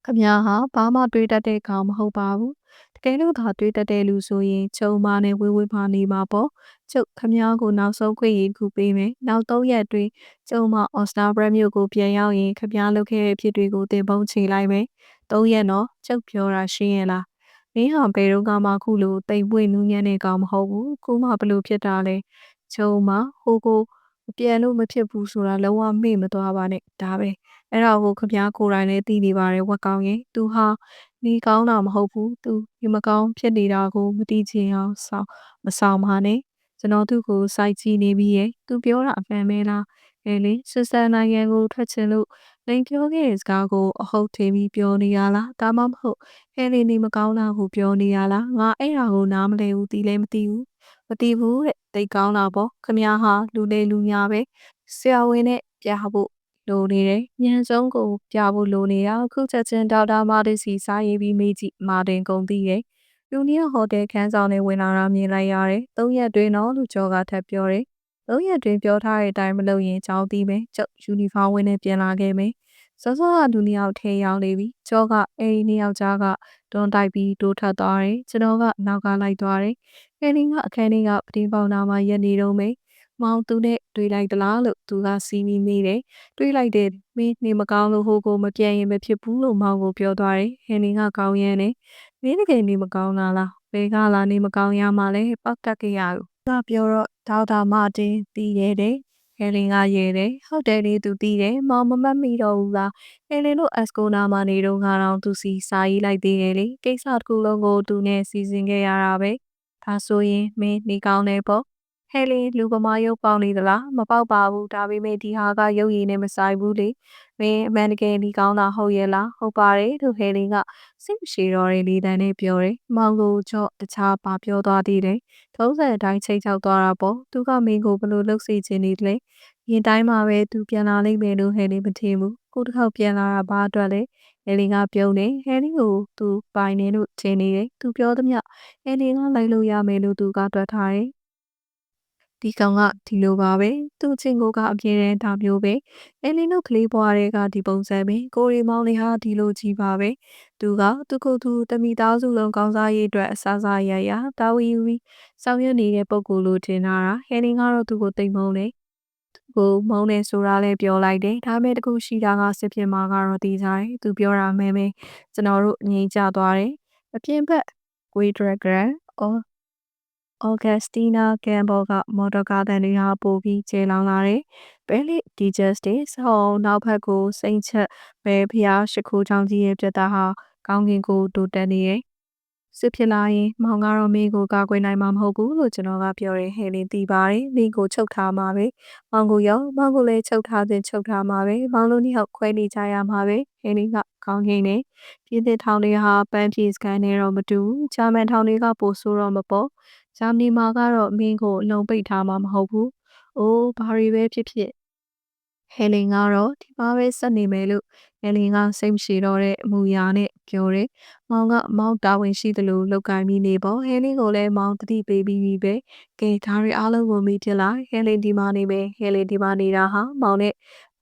ခမည်းဟာဘာမှတွေးတတ်တဲ့ကောင်မဟုတ်ပါဘူး တကယ်လို့သာတွေးတတ်တဲ့လူဆိုရင်ကျုံမနဲ့ဝေးဝေးမှနေမှာပေါ့ကျုပ်ခမည်းကိုနောက်ဆုံးခွင့်ရခုပေးမယ်နောက်၃ရက်အတွင်းကျုံမအော်စတာဘရက်မြို့ကိုပြန်ရောက်ရင်ခမည်းလုပ်ခဲ့တဲ့ဖြစ်တွေကိုသင်ပုံးချလိုက်မယ်၃ရက်တော့ကျုပ်ပြောတာရှင်းရလားမင်းဟာဘယ်တော့မှခုလိုတိမ်ပွေနူးညံ့တဲ့ကောင်မဟုတ်ဘူးခုမှဘလို့ဖြစ်တာလဲကျုံမဟိုကိုမပြန်လို့မဖြစ်ဘူးဆိုတာလုံးဝမေ့မသွားပါနဲ့ဒါပဲအဲ့ဒါကိုခမည်းကိုယ်တိုင်လည်းသိနေပါတယ်ဝက်ကောင်းရင်သူဟာ နေကောင်းတာမဟုတ်ဘူးသူဒီမကောင်းဖြစ်နေတာကိုမသိချင်အောင်ဆောင်မဆောင်ပါနဲ့ကျွန်တော်သူ့ကိုစိုက်ကြည့်နေပြီးရဲ့သူပြောတာအမှန်ပဲလားအဲလေဆွစ်ဇာနိုင်ငံကိုထွက်ချင်လို့လိန်ပြောခဲ့တဲ့စကားကိုအဟုတ်ထင်ပြီးပြောနေရလားဒါမှမဟုတ်ဟဲလီနေမကောင်းတာကိုပြောနေရလားငါအဲ့ဒါကိုနားမလဲဘူးတီးလည်းမတီးဘူးမတီးဘူးတဲ့တိတ်ကောင်းတာပေါ့ခမဟာလူလေလူညာပဲဆရာဝန်နဲ့ပြဖို့ လိုနေတယ်။ညံဆုံးကိုပြဖို့လိုနေတာအခုချက်ချင်းဒေါက်တာမာတင်စီစားရေးပြီးမေးကြည့်မာတင်ကုန်သိတယ်။လူနီယဟိုတယ်ခန်းဆောင်နဲ့ဝင်လာတာမြင်လိုက်ရတယ်။၃ရက်တွင်းတော့လူကျော်ကထပ်ပြောတယ်။၃ရက်တွင်းပြောထားတဲ့အတိုင်းမလုပ်ရင်ကြောင်းသိမယ်။ကျုပ်ယူနီဖောင်းဝင်နဲ့ပြန်လာခဲ့မယ်။စောစောကလူနှစ်ယောက်ထဲရောက်နေပြီ။ကျော်ကအဲဒီနှစ်ယောက်ကြားကတွန်းတိုက်ပြီးတိုးထပ်သွားတယ်။ကျွန်တော်ကနောက်ကလိုက်သွားတယ်။ခဲလင်းကအခန်းထဲကပတင်းပေါင်နာမှာရက်နေတော့မယ်။ မောင်သူနဲ့တွေ့လိုက်သလားလို့သူကစီးပြီးမေးတယ်။တွေးလိုက်တယ်မင်းနေမကောင်းလို့ဟိုကိုမပြန်ရင်မဖြစ်ဘူးလို့မောင်ကိုပြောသွားတယ်။ဟန်နီကကောင်းရမ်းတယ်။မင်းတကယ်နေမကောင်းလားလား။ဘယ်ကလာနေမကောင်းရမှလဲပောက်တက်ကြရလို့။သူကပြောတော့ဒေါက်တာမာတင်တည်ရဲတယ်။ဟယ်လင်ကရဲတယ်။ဟုတ်တယ်လေသူတည်တယ်။မောင်မမတ်မိတော့ဘူးလား။ဟယ်လင်တို့အက်စကိုနာမှာနေတော့ကတော့သူစီစာရေးလိုက်သေးတယ်လေ။ကိစ္စတစ်ခုလုံးကိုသူနဲ့စီစဉ်ခဲ့ရတာပဲ။ဒါဆိုရင်မင်းနေကောင်းတယ်ပေါ့။ ဟဲလီလူပမာရုပ်ပေါက်နေသလားမပေါက်ပါဘူးဒါပေမဲ့ဒီဟာကရုပ်ရည်နဲ့မဆိုင်ဘူးလေမင်းအမှန်တကယ်ဒီကောင်းတာဟုတ်ရဲ့လားဟုတ်ပါတယ်သူဟဲလီကစိတ်မရှိတော့တဲ့လေးတန်းနဲ့ပြောတယ်မောင်ကိုချော့တခြားပါပြောသွားသေးတယ်ထုံးစံအတိုင်းချိန်ချောက်သွားတာပေါ့သူကမင်းကိုဘလို့လှုပ်စီခြင်းနေတယ်ရင်တိုင်းမှာပဲသူပြန်လာလိမ့်မယ်လို့ဟဲလီမထင်ဘူးကိုတစ်ခေါက်ပြန်လာတာဘာအတွက်လဲဟဲလီကပြုံးတယ်ဟဲလီကိုသူပိုင်နေလို့ထင်နေတယ်သူပြောသမျှဟဲလီကလိုက်လို့ရမယ်လို့သူကတွက်ထားတယ် ဒီကောင်ကဒီလိုပါပဲသူ့ချင်းကိုကအပြင်းတဲ့ဒါမျိုးပဲအဲလင်းတို့ကလေးဘွားတွေကဒီပုံစံပဲကိုရီမောင်လေးဟာဒီလိုကြီးပါပဲသူကသူ့ကိုယ်သူတမိသားစုလုံးကောင်းစားရေးအတွက်အစားစားရရတာဝီဝီဆောင်ရွက်နေတဲ့ပုံကိုလိုထင်တာဟဲလင်းကတော့သူ့ကိုတိမ်မုန်းတယ်ကိုမုန်းနေဆိုတာလည်းပြောလိုက်တယ်ဒါပေမဲ့တခုရှိတာကစစ်ဖြစ်မှာကတော့တည်ကြတယ်သူပြောတာမဲမဲကျွန်တော်တို့ငြိမ်ကြသွားတယ်အပြင်ဘက် Grey Dragon အော်ဩဂတ်စတီးနားကမ်ဘောကမော်တော်ကားသံတွေဟာပိုပြီးကျယ်လောင်လာတယ်။ဘဲလီဒီဂျက်စ်တေဆောင်းနောက်ဘက်ကိုစိမ့်ချက်ပဲဖျားရှိခိုးချောင်းကြီးရဲ့ပြတ်သားဟာကောင်းကင်ကိုတိုးတက်နေရဲ့စစ်ဖြစ်လာရင်မောင်ကတော့မင်းကိုကာကွယ်နိုင်မှာမဟုတ်ဘူးလို့ကျွန်တော်ကပြောတယ်ဟဲလင်သိပါတယ်မင်းကိုချုပ်ထားမှာပဲမောင်ကိုရောမောင်ကိုလည်းချုပ်ထားတဲ့ချုပ်ထားမှာပဲမောင်တို့နှစ်ယောက်ခွဲနေကြရမှာပဲဟဲလင်ကကောင်းကြီးနေပြင်းတဲ့ထောင်တွေဟာပန်းပြေစကန်နေတော့မတူဂျာမန်ထောင်တွေကပိုဆိုးတော့မပေါ့ ဂျာမနီမှာကတော့မင်းကိုအလုံးပိတ်ထားမှာမဟုတ်ဘူးအိုးဘာတွေပဲဖြစ်ဖြစ်ဟယ်လင်ကတော့ဒီမှာပဲဆက်နေမယ်လို့ဟယ်လင်ကစိတ်မရှိတော့တဲ့အမူအရာနဲ့ပြောတယ်။မောင်ကမောင်တာဝန်ရှိသလိုလောက်ကိုင်းပြီးနေပေါ့ဟယ်လင်ကိုလည်းမောင်တတိပေးပြီးပြီပဲ။ကဲဒါတွေအားလုံးကိုမိပြလိုက်ဟယ်လင်ဒီမှာနေပဲဟယ်လင်ဒီမှာနေတာဟာမောင်နဲ့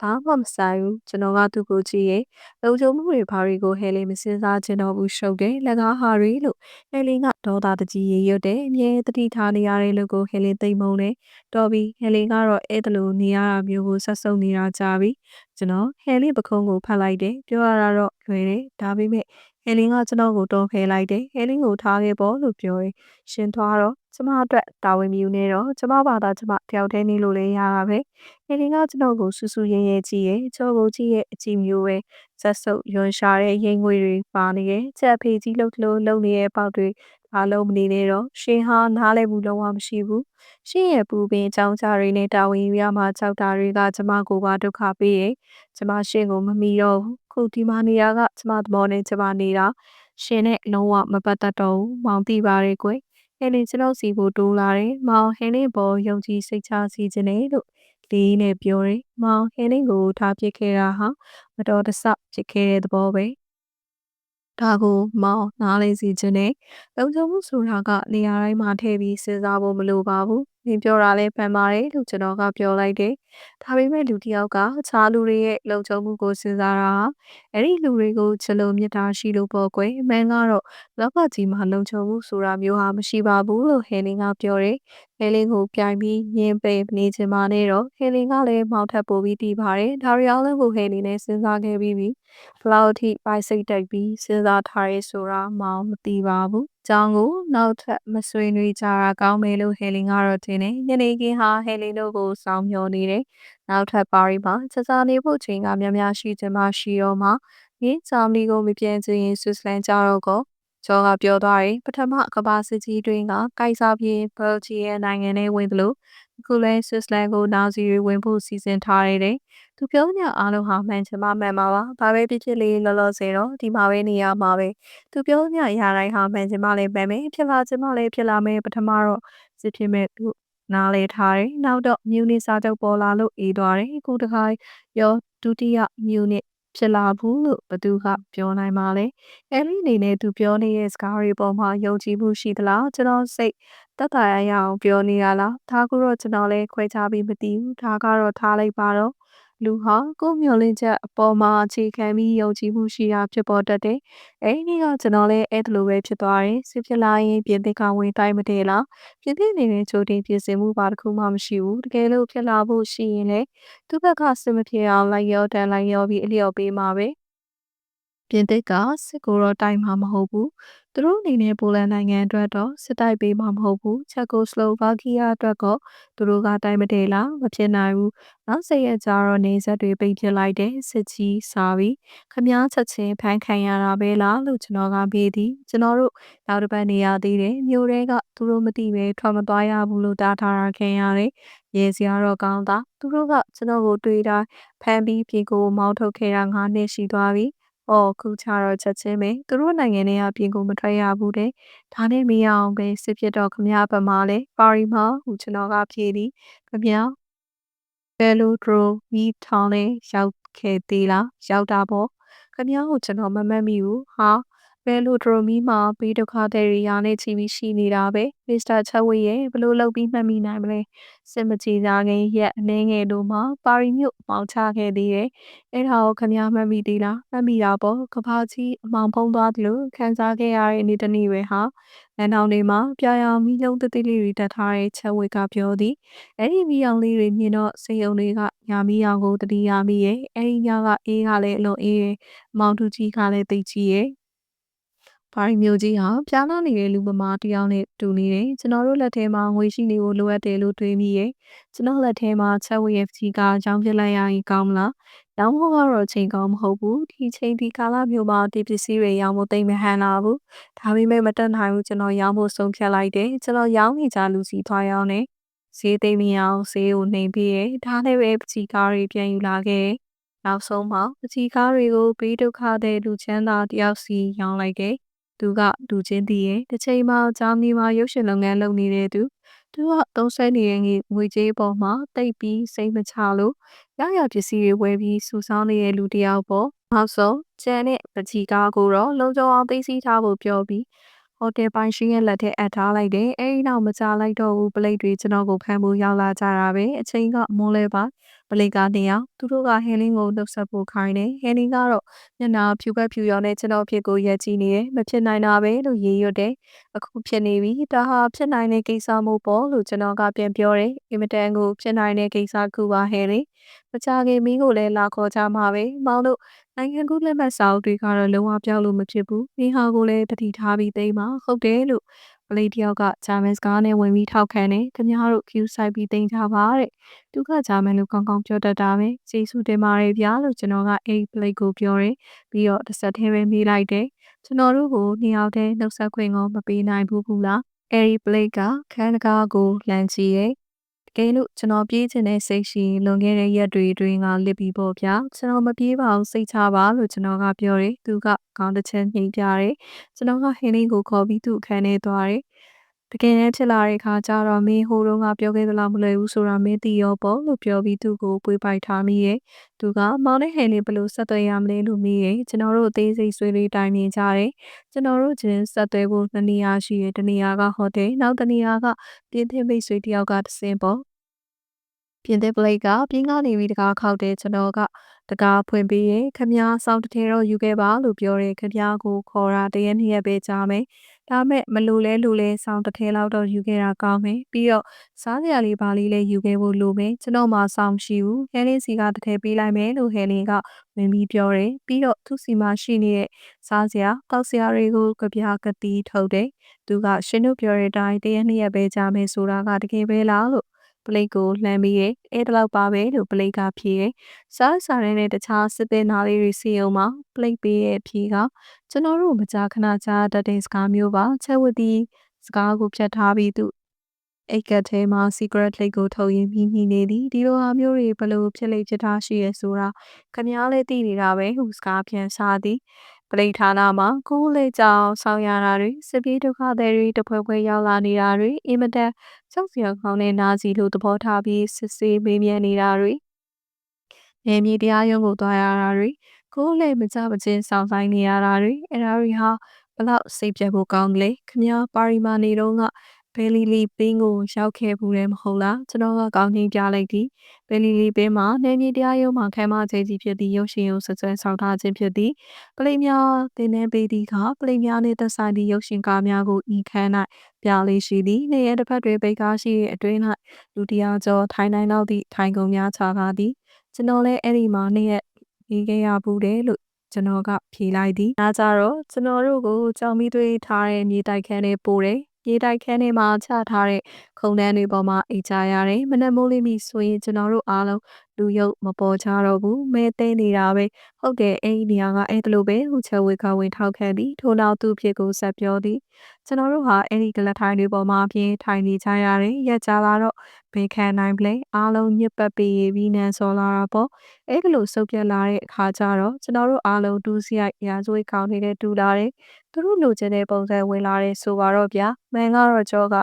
ဘာမှမဆိုင်ဘူးကျွန်တော်ကသူ့ကိုကြည့်ရဲ့လုံခြုံမှုတွေဘာတွေကိုဟဲလီမစင်စားချင်တော့ဘူးရှုပ်တယ်လက်ကားဟာရီလို့ဟဲလီကဒေါသတကြီးရေရွတ်တယ်အမြဲတတိထားနေရတဲ့လူကိုဟဲလီသိမ့်မုံတယ်တော်ပြီဟဲလီကတော့အဲ့တလူနေရတာမျိုးကိုဆက်ဆုပ်နေတာကြာပြီကျွန်တော်ဟဲလီပခုံးကိုဖတ်လိုက်တယ်ပြောရတာတော့လွယ်တယ်ဒါပေမဲ့ ဟဲလင်းကကျွန်တော်ကိုတွန်းဖဲလိုက်တယ်ဟဲလင်းကိုထားခဲ့ပေါ့လို့ပြောရင်ရှင်သွားတော့ကျမအတွက်တာဝန်မြူနေတော့ကျမဘာသာကျမတယောက်တည်းနေလို့လည်းရတာပဲဟဲလင်းကကျွန်တော်ကိုဆူဆူရဲရဲကြည့်ရဲ့ချောကိုကြည့်ရဲ့အကြည့်မျိုးပဲဇက်ဆုပ်ရွန်ရှာတဲ့ရင်ငွေတွေပါနေရဲ့ချက်ဖေးကြီးလှုပ်လို့လှုပ်နေတဲ့ပေါက်တွေအားလုံးမနေနေတော့ရှင်ဟာနားလည်းဘူးလုံးဝမရှိဘူးရှင်ရဲ့ပူပင်ចောင်းကြတွေနဲ့တာဝန်ယူရမှာကြောက်တာတွေကကျမကိုပါဒုက္ခပေးရဲ့ကျမရှင်ကိုမမီတော့ဘူး ခုဒီမှာနေရကကျမသဘောနဲ့ကျမနေတာရှင်နဲ့လုံးဝမပတ်သက်တော့ဘူးမောင်သိပါတယ်ကွယ်ဟဲလင်ကျွန်တော်စီကိုတိုးလာတယ်မောင်ဟဲလင်ပေါ်ယုံကြည်စိတ်ချစီခြင်းနဲ့လို့လေးနဲ့ပြောတယ်မောင်ဟဲလင်ကိုထားပစ်ခဲ့တာဟာမတော်တဆဖြစ်ခဲ့တဲ့သဘောပဲဒါကိုမောင်နားလေစီခြင်းနဲ့လုံခြုံမှုဆိုတာကနေရာတိုင်းမှာထည့်ပြီးစဉ်းစားဖို့မလိုပါဘူး။ နင်ပြောတာလဲဖန်ပါတယ်လို့ကျွန်တော်ကပြောလိုက်တယ်။ဒါပေမဲ့လူတစ်ယောက်ကအခြားလူတွေရဲ့လုံခြုံမှုကိုစဉ်းစားတာဟာအဲ့ဒီလူတွေကိုချစ်လို့မေတ္တာရှိလို့ပေါ့ကွယ်။အမှန်ကတော့လောကကြီးမှာလုံခြုံမှုဆိုတာမျိုးဟာမရှိပါဘူးလို့ဟယ်လင်ကပြောတယ်။ဟယ်လင်ကိုပြိုင်ပြီးညင်ပယ်နေချင်ပါနဲ့တော့ဟယ်လင်ကလည်းမောင်ထပ်ပို့ပြီးတည်ပါတယ်။ဒါရီအောင်လည်းကိုဟယ်လင်နဲ့စဉ်းစားခဲ့ပြီးပြီ။ဘလောက်အထိပိုက်စိတ်တိုက်ပြီးစဉ်းစားထားရဲဆိုတာမောင်မသိပါဘူး။ ကြောင်းကိုနောက်ထပ်မဆွေးနွေးကြတာကောင်းမယ်လို့ဟယ်လင်ကတော့ထင်တယ်။ညနေခင်းဟာဟယ်လင်တို့ကိုစောင်းမျှော်နေတယ်။နောက်ထပ်ပါရီမှာစစားနေဖို့ချိန်ကများများရှိချင်မှရှိတော့မှရင်းဂျာမနီကိုမပြန်ချင်ရင်ဆွစ်ဇလန်ကြတော့ကောဂျော်ကပြောသွားတယ်ပထမကဘာစစ်ကြီးတွင်ကကိုက်စားပြေဘယ်လ်ဂျီယံနိုင်ငံထဲဝင်သလိုအခုလဲဆွစ်ဇလန်ကိုနာဇီတွေဝင်ဖို့စီစဉ်ထားရတယ်။ သူပြောညအားလုံးဟာမှန်ချင်မှမှန်မှာပါ။ဘာပဲဖြစ်ဖြစ်လေးလောလောဆယ်တော့ဒီမှာပဲနေရမှာပဲ။သူပြောညအရာတိုင်းဟာမှန်ချင်မှလည်းမှန်မယ်ဖြစ်လာချင်မှလည်းဖြစ်လာမယ်ပထမတော့စစ်ဖြစ်မဲ့သူနားလေထားတယ်။နောက်တော့မြူနစ်စာချုပ်ပေါ်လာလို့အေးသွားတယ်။အခုတခါရောဒုတိယမြူနစ်ဖြစ်လာဘူးလို့ဘသူကပြောနိုင်ပါလဲ။အဲလီအနေနဲ့သူပြောနေတဲ့စကားတွေပေါ်မှာယုံကြည်မှုရှိသလားကျွန်တော်စိတ်တက်တာရရအောင်ပြောနေရလားဒါကတော့ကျွန်တော်လည်းခွဲခြားပြီးမသိဘူးဒါကတော့ထားလိုက်ပါတော့ လူဟာကိုယ်မျှော်လင့်ချက်အပေါ်မှာအခြေခံပြီးယုံကြည်မှုရှိတာဖြစ်ပေါ်တတ်တယ်။အဲဒီကကျွန်တော်လည်းအဲ့ဒါလိုပဲဖြစ်သွားတယ်။စစ်ဖြစ်လာရင်ပြင်သစ်ကဝင်တိုင်းမတည်လား။ပြင်သစ်အနေနဲ့ကြိုတင်ပြင်ဆင်မှုပါတစ်ခုမှမရှိဘူး။တကယ်လို့ဖြစ်လာဖို့ရှိရင်လည်းသူ့ဘက်ကစစ်မဖြစ်အောင်လိုက်ရောတန်လိုက်ရောပြီးအလျော့ပေးမှာပဲ။ပြင်သစ်ကစစ်ကိုတော့တိုက်မှာမဟုတ်ဘူး။ သူတို့အနေနဲ့ပိုလန်နိုင်ငံအတွက်တော့စစ်တိုက်ပေးမှာမဟုတ်ဘူး။ချက်ကိုစလိုဗာကီးယားအတွက်တော့သူတို့ကတိုက်မတည်လားမဖြစ်နိုင်ဘူး။နောက်ဆက်ရက်ကျတော့နေဆက်တွေပိတ်ပစ်လိုက်တဲ့စစ်ကြီးစာပြီးခမားချက်ချင်းဖမ်းခံရတာပဲလားလို့ကျွန်တော်ကမေးသည်။ကျွန်တော်တို့နောက်တစ်ပတ်နေရသေးတယ်။မြို့တွေကသူတို့မသိပဲထွက်မသွားရဘူးလို့တားထားတာခင်ရတယ်။ရေစရာတော့ကောင်းတာ။သူတို့ကကျွန်တော်ကိုတွေးတာဖမ်းပြီးပြေကိုမောင်းထုတ်ခဲ့တာ9နှစ်ရှိသွားပြီ။။ အော်ခုချတော့ချက်ချင်းပဲသူတို့နိုင်ငံထဲကပြင်ကိုမထွက်ရဘူးတဲ့။ဒါနဲ့မရအောင်ပဲစစ်ဖြစ်တော့ခမရဘက်မှာလဲပါရီမှာဟူကျွန်တော်ကဖြေသည်ခမရဘယ်လိုဒရိုမီထောင်းလဲရောက်ခဲ့သေးလားရောက်တာပေါ့ခမရကိုကျွန်တော်မမှတ်မိဘူးဟာ ဘယ်လိုဒရိုမီမှာဘေးဒုက္ခတွေရာနဲ့ချီပြီးရှိနေတာပဲမစ္စတာချက်ဝေရဲ့ဘယ်လိုလုပ်ပြီးမှတ်မိနိုင်မလဲစစ်မကြည်စားခင်ရက်အနေငယ်တို့မှာပါရီမြို့မောင်ချခဲ့သေးတယ်အဲ့ဒါကိုခမရမှတ်မိသေးလားမှတ်မိတာပေါ့ကဘာကြီးအမောင်ဖုံးသွားတယ်လို့ခံစားခဲ့ရတဲ့နေ့တစ်နေ့ပဲဟာလမ်းတော်တွေမှာပြာရောင်မီးလုံးတတိလေးတွေတက်ထားတဲ့ချက်ဝေကပြောသည်အဲ့ဒီမီးရောင်လေးတွေမြင်တော့စိတ်ုံတွေကညာမီးရောင်ကိုတတိယမိရဲ့အဲ့ဒီညကအေးကလည်းအလွန်အေးရဲ့မောင်တူကြီးကလည်းသိကြီးရဲ့ ဘာရီမျိုးကြီးဟာပြားလာနေတဲ့လူပမာတစ်ယောက်နဲ့တူနေတယ်ကျွန်တော်တို့လက်ထဲမှာငွေရှိနေဖို့လိုအပ်တယ်လို့တွေးမိရဲ့ကျွန်တော်လက်ထဲမှာချက်ဝေရဲ့ကြီးကကြောင်းပြလိုက်ရရင်ကောင်းမလားရောင်းဖို့ကတော့ချိန်ကောင်းမဟုတ်ဘူးဒီချိန်ဒီကာလမျိုးမှာဒီပစ္စည်းတွေရောင်းဖို့တိတ်မဟန်လာဘူးဒါပေမဲ့မတက်နိုင်ဘူးကျွန်တော်ရောင်းဖို့ဆုံးဖြတ်လိုက်တယ်ကျွန်တော်ရောင်းနေကြလူစီသွားရောင်းနေဈေးသိမ်းမအောင်ဈေးကိုနှိမ်ပြီးရဲ့ဒါနဲ့ပဲပစီကားတွေပြန်ယူလာခဲ့နောက်ဆုံးမှာပစီကားတွေကိုဘေးဒုက္ခတဲ့လူချမ်းသာတယောက်စီရောင်းလိုက်တယ် သူကလူချင်းတည်ရဲ့တစ်ချိန်မှာဂျာမနီမှာရုပ်ရှင်လုပ်ငန်းလုပ်နေတဲ့သူသူကသုံးဆွဲနေတဲ့ငွေကြေးပေါ်မှာတိတ်ပြီးစိတ်မချလို့ရရပစ္စည်းတွေဝယ်ပြီးစူဆောင်းနေတဲ့လူတယောက်ပေါ့နောက်ဆုံးကျန်တဲ့ပကြီးကားကိုတော့လုံခြုံအောင်သိသိထားဖို့ပြောပြီး ဟိုတယ်ပိုင်ရှင်ရဲ့လက်ထဲအပ်ထားလိုက်တယ်အဲဒီနောက်မကြလိုက်တော့ဘူးပလိတ်တွေကျွန်တော်ကိုဖမ်းဖို့ရောက်လာကြတာပဲအချိန်ကမွန်းလဲပါပလိတ်ကနေအောင်သူတို့ကဟယ်လင်းကိုလှုပ်ဆက်ဖို့ခိုင်းတယ်ဟယ်လင်းကတော့မျက်နှာဖြူဘက်ဖြူရောနဲ့ကျွန်တော်ဖြစ်ကိုရက်ကြည့်နေတယ်မဖြစ်နိုင်တာပဲလို့ရေရွတ်တယ်အခုဖြစ်နေပြီဒါဟာဖြစ်နိုင်တဲ့ကိစ္စမို့ပေါ့လို့ကျွန်တော်ကပြန်ပြောတယ်အင်မတန်ကိုဖြစ်နိုင်တဲ့ကိစ္စကူပါဟယ်လင်းမကြခင်မင်းကိုလည်းလာခေါ်ကြမှာပဲမောင်တို့ နိုင်ငံကူးလက်မှတ်စာအုပ်တွေကတော့လုံးဝပြောင်းလို့မဖြစ်ဘူး။မိဟာကိုလည်းတတိထားပြီးသိမ်းပါဟုတ်တယ်လို့ပလိတယောက်ကဂျာမန်စကားနဲ့ဝင်ပြီးထောက်ခံတယ်။ခင်ဗျားတို့ queue ဆိုင်ပြီးသိမ်းကြပါတဲ့။သူကဂျာမန်လိုကောင်းကောင်းပြောတတ်တာပဲ။ကျေးဇူးတင်ပါတယ်ဗျာလို့ကျွန်တော်ကအဲ့ဒီပလိကိုပြောတယ်။ပြီးတော့တစ်ဆက်တည်းပဲမေးလိုက်တယ်။ကျွန်တော်တို့ကိုနှစ်ယောက်တည်းနှုတ်ဆက်ခွင့်ကိုမပေးနိုင်ဘူးဘူးလား။အဲ့ဒီပလိကခန်းတကားကိုလှမ်းကြည့်ရဲ့ ကဲလို့ကျွန်တော်ပြေးချင်တဲ့စိတ်ရှိလွန်ခဲ့တဲ့ရက်တွေအတွင်းကလစ်ပြီးပေါ့ဗျာကျွန်တော်မပြေးပါဘူးစိတ်ချပါလို့ကျွန်တော်ကပြောတယ်သူကခေါင်းတစ်ချက်နှိပ်ပြတယ်ကျွန်တော်ကဟင်းလေးကိုခေါ်ပြီးသူ့အခန်းထဲသွားတယ် တကယ်တမ်းဖြစ်လာတဲ့အခါကျတော့မင်းဟိုတုန်းကပြောခဲ့သလားမလွယ်ဘူးဆိုတာမင်းသိရောပေါ့လို့ပြောပြီးသူ့ကိုပွေးပိုက်ထားမိရဲ့သူကမောင်နဲ့ဟန်လေးဘလို့ဆက်သွယ်ရမလဲလို့မေးရဲ့ကျွန်တော်တို့အသေးစိတ်ဆွေးနွေးတိုင်ပင်ကြတယ်ကျွန်တော်တို့ချင်းဆက်သွယ်ဖို့နှစ်နေရာရှိရဲ့တနေရာကဟိုတယ်နောက်တနေရာကပြင်းထန်မိတ်ဆွေတယောက်ကတစင်းပေါ့ပြင်သစ်ပလိတ်ကပြင်းကနေပြီးတကားခောက်တဲ့ကျွန်တော်ကတကားဖွင့်ပြီးရင်ခမားစောင်းတစ်ထဲတော့ယူခဲ့ပါလို့ပြောတယ်ခမားကိုခေါ်တာတရက်နှစ်ရက်ပဲကြာမယ် ဒါမဲ့မလိုလဲလိုလဲစောင်းတစ်ထဲလောက်တော့ယူခဲ့တာကောင်းမယ်ပြီးတော့စားစရာလေးပါလေးလည်းယူခဲ့ဖို့လိုမယ်ကျွန်တော်မှစောင်းရှိဘူးဟဲလင်းစီကတစ်ထဲပေးလိုက်မယ်လို့ဟဲလင်းကဝင်ပြီးပြောတယ်ပြီးတော့သူ့စီမှာရှိနေတဲ့စားစရာတောက်စရာတွေကိုကြပြားကတိထုတ်တယ်သူကရှင်တို့ပြောတဲ့အတိုင်းတရက်နှစ်ရက်ပဲကြာမယ်ဆိုတာကတကယ်ပဲလားလို့ ပလိတ်ကိုလှမ်းပြီးရဲ့အဲတလောက်ပါပဲလို့ပလိတ်ကဖြေရဲ့စားစားရတဲ့တခြားစစ်သေးနာလေးတွေစီအောင်မှာပလိတ်ပေးရဲ့ဖြေကကျွန်တော်တို့မကြာခဏကြားတတ်တဲ့စကားမျိုးပါချက်ဝတီစကားကိုဖြတ်ထားပြီးသူအိတ်ကတ်ထဲမှာ secret လိတ်ကိုထုတ်ရင်းပြီးနေနေသည်ဒီလိုဟာမျိုးတွေဘလို့ဖြစ်လိမ့်ဖြစ်ထားရှိရဲဆိုတာခမားလေးသိနေတာပဲဟူစကားပြန်စားသည် ပလိဌာနမှာကိုယ်လေးကြောင်ဆောင်ရတာတွေစစ်ပြေးဒုက္ခသည်တွေတဖွဲဖွဲရောက်လာနေတာတွေအင်မတန်ကြောက်စရာကောင်းတဲ့နာစီလိုသဘောထားပြီးစစ်ဆေးမေးမြန်းနေတာတွေနေမြေတရားရုံးကိုသွားရတာတွေကိုယ်လေးမကြမချင်းဆောင်ဆိုင်နေရတာတွေအဲဒါတွေဟာဘလောက်စိတ်ပြတ်ဖို့ကောင်းတယ်လေခမည်းပါရီမာနေတော့က ဘယ်လီလီပင်းကိုရောက်ခဲ့ဘူးတယ်မဟုတ်လားကျွန်တော်ကကောင်းချင်းပြလိုက်သည်ဘယ်လီလီပင်းမှာနေမြေတရားရုံးမှာခံမကျဲကြီးဖြစ်သည့်ရုပ်ရှင်ကိုဆက်ဆွဲဆောင်ထားခြင်းဖြစ်သည်ပလိများတင်နေပေသည်ကပလိများနှင့်သက်ဆိုင်သည့်ရုပ်ရှင်ကားများကိုဤခန်း၌ပြလေးရှိသည်နေရတစ်ဖက်တွင်ပိတ်ကားရှိ၏အတွင်း၌လူတရားကျော်ထိုင်နိုင်တော့သည့်ထိုင်ကုန်များချကားသည်ကျွန်တော်လည်းအဲ့ဒီမှာနေရနေခဲ့ရဘူးတယ်လို့ကျွန်တော်ကဖြေလိုက်သည်။ဒါကြတော့ကျွန်တော်တို့ကိုကြောင်မီသွေးထားတဲ့မြေတိုက်ခန်းနဲ့ပို့တယ် ရေတိုက်ခန်းထဲမှာချထားတဲ့ခုံတန်းတွေပေါ်မှာအိတ်ချရတယ်မနက်မိုးလေးမိဆိုရင်ကျွန်တော်တို့အားလုံးလူရုပ်မပေါ်ကြတော့ဘူးမဲသိနေတာပဲဟုတ်တယ်အဲ့ဒီနေရာကအဲ့ဒါလိုပဲဟူချက်ဝေကဝင်ထောက်ခံသည်ထို့နောက်သူ့ဖြစ်ကိုဆက်ပြောသည်ကျွန်တော်တို့ဟာအဲ့ဒီဒလက်ထိုင်တွေပေါ်မှာပြင်းထိုင်နေကြရတယ်ရက်ကြလာတော့ဘေးခံနိုင်ပလဲအားလုံးညစ်ပတ်ပြီးပြီးနန်းစော်လာတာပေါ့အဲ့ဒါလိုစုပ်ပြက်လာတဲ့အခါကျတော့ကျွန်တော်တို့အားလုံးတူးစီရိုက်ရာဇဝေးခေါင်းနေတဲ့တူလာတယ်သူတို့လိုချင်တဲ့ပုံစံဝင်လာတယ်ဆိုပါတော့ဗျာမန်ကတော့ကြောက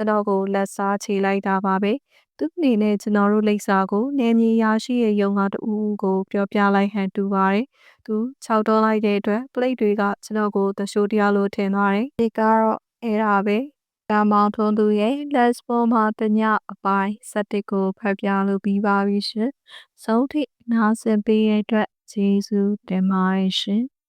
ကျွန်တော်ကိုလက်စားချေလိုက်တာပါပဲသူအနေနဲ့ကျွန်တော်တို့လိပ်စာကိုနေမြေရရှိရဲ့ယုံကတူကိုပြောပြလိုက်ဟန်တူပါတယ်သူ6ဒေါ်လိုက်တဲ့အတွက်ပလိတ်တွေကကျွန်တော်ကိုတရှိုးတရားလို့ထင်သွားတယ်ဒီကတော့အဲ့ဒါပဲကမောင်ထွန်းသူရဲ့ Les ပေါ်မှာတညအပိုင်း7ကိုဖတ်ပြလို့ပြီးပါပြီရှင်။ဆုံးထိနားဆင်ပေးတဲ့အတွက်ကျေးဇူးတင်ပါတယ်ရှင်။